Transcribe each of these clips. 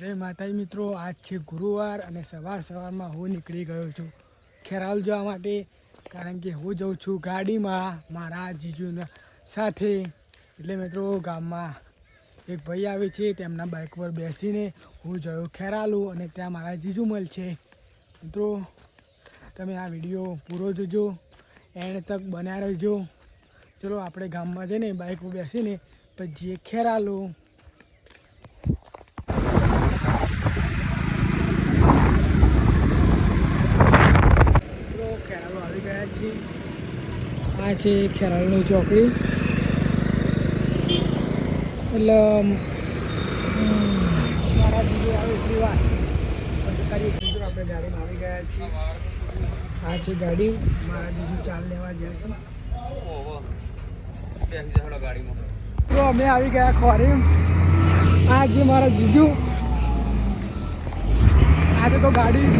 જય માતાજી મિત્રો, આજ છે ગુરુવાર અને સવાર સવારમાં હું નીકળી ગયો છું. ખેરાલ જવા માટે, કારણ કે હું જઉં છું ગાડીમાં મારા જીજુના સાથે. એટલે મિત્રો, ગામમાં એક ભાઈ આવે છે, તેમના બાઇક પર બેસીને હું જયો ખેરાલું અને ત્યાં મારા જીજુ છે. મિત્રો, તમે આ વીડિયો પૂરો જોજો, એન્ડ તક બનાવી રહેજો. ચલો, આપણે ગામમાં જઈને બાઇક પર બેસીને પછી ખેરાલું મિત્રો ખેરાલુ આવી ગયા છીએ આ છે ખેરાલની ચોકડી. એટલે મારા જીજુ આવે એટલી કરીએ આપણે ગાડીમાં આવી ગયા છીએ. આ છે ગાડી. મારા બીજું ચાલ લેવા જાય છે. તો અમે આવી ગયા ખોરી. આ જે મારા જીજુ. આજે તો ગાડી,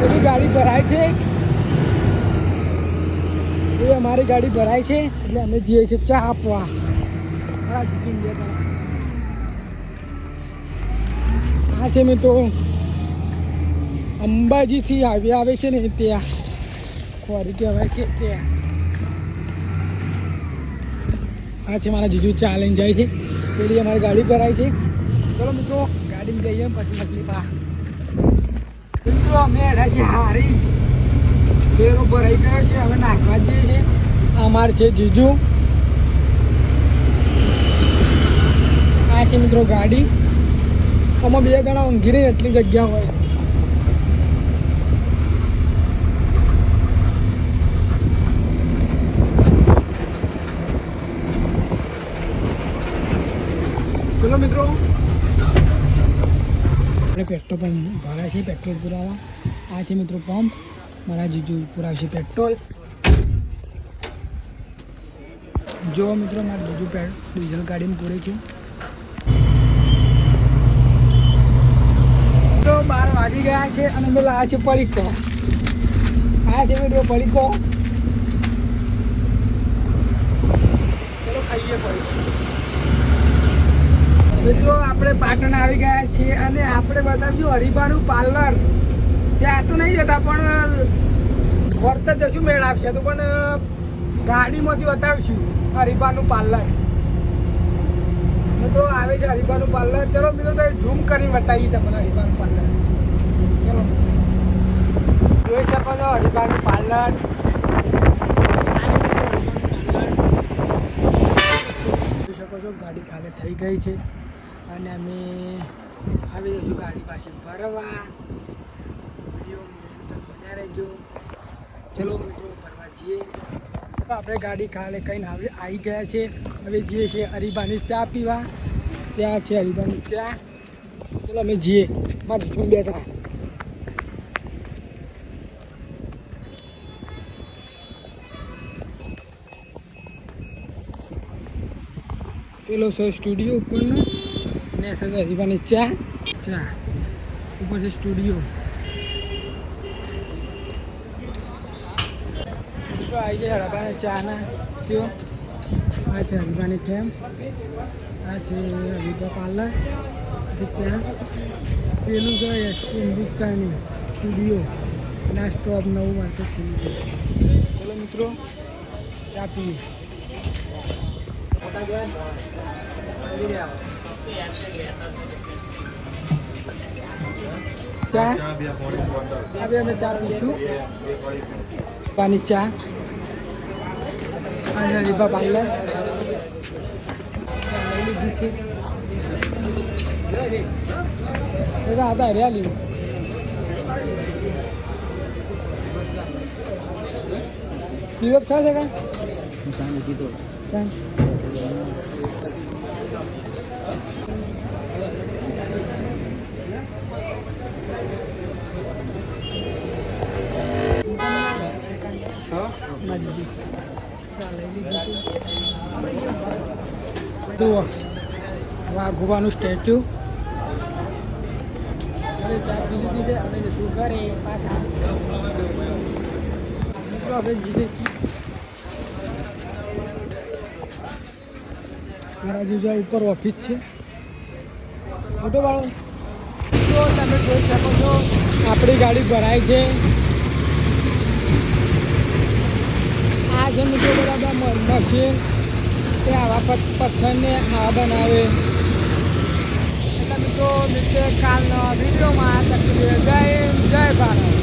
બધી ગાડી ભરાય છે. એ અમારી ગાડી ભરાય છે, એટલે અમે જઈએ છીએ ચા આપવા. આ છે મેં તો અંબાજીથી આવી આવે છે ને ત્યાં. ખોરી કહેવાય છે ત્યાં. આ છે, મારા જીજુ ચા લઈને જાય છે. પેલી અમારી ગાડી ભરાય છે. ચલો મિત્રો, ગાડીમાં જઈએ પછી મતલી પા. મિત્રો, અમે એડા છે હારી બેરો ભરાઈ ગયો છે. હવે નાખવા જઈએ છે અમાર છે જીજુ. આ છે મિત્રો ગાડી. આમાં બે જણા ઊંઘી રહી એટલી જગ્યા હોય. ચલો મિત્રો. આપણે પેટ્રોલ પંપ ભરાય છે, પેટ્રોલ પુરાવા. આ છે મિત્રો પંપ. મારા જીજુ પુરાવશે પેટ્રોલ. જો મિત્રો, મારા જીજુ પે, ડીઝલ ગાડીમાં પૂરે છે. તો બાર વાગી ગયા છે અને પેલા આ છે પડીકો. આ છે મિત્રો પડીકો. ચલો ખાઈએ પડીકો. મિત્રો, આપણે પાટણ આવી ગયા છીએ અને આપણે બતાવ્યું હરિભાનું પાર્લર. ત્યાં તો નહીં જતા પણ ફરતા જશું મેળ આવશે તો પણ ગાડીમાંથી બતાવશું હરિફાનું પાર્લર મિત્રો, આવે છે હરિભાનું પાર્લર ચલો મિત્રો, તો ઝૂમ કરી બતાવીએ તમને હરિભાનું પાર્લર ચલો. જોઈ શકો છો હરિભાનું પાર્લર જોઈ શકો છો ગાડી ખાલી થઈ ગઈ છે. અને અમે આવી જઈશું ગાડી પાસે બન્યા રહેજો ચલો મિત્રો ફરવા જઈએ. આપણે ગાડી ખાલે કહીને આવી આવી ગયા છે. હવે જઈએ છીએ હરિભાની ચા પીવા. ત્યાં છે હરિભાની ચા. ચલો અમે જઈએ. મારે જીવન બેસા પેલો છે સ્ટુડિયો ઉપરનો. ને છે હરિભાની ચા. ચા. ઉપર છે સ્ટુડિયો. તો આવી જાય હરિભાની ચા ના કયો આ છે હરિભાની ફેમ. આ છે હરિભા પાર્લર. ત્યાં પેલું છે એસપી હિન્દુસ્તાની સ્ટુડિયો અને આ સ્ટોપ નવું માટે ખુલ્લું છે. ચલો મિત્રો, ચા પીએ. ચા? પીશું પાણી ચા. અને રીબા પાર્લર. લઈ લીધી છે બધા હતા હરિયાળી પીવત ખાશે કા ચાલ મારી ચાલે જુઓ. વાઘોબાનું સ્ટેચ્યુ. મારા જીજા ઉપર ઓફિસ છે. ફોટો પાડો તમે જોઈ શકો છો, આપણી ગાડી ભરાય છે. આજે જે મિત્રો બરાબર મશીન કે આવા પથ્થરને આ બનાવે. એટલે મિત્રો મિત્રો, કાલનો વિડીયોમાં તકલીફ જય જય ભારત.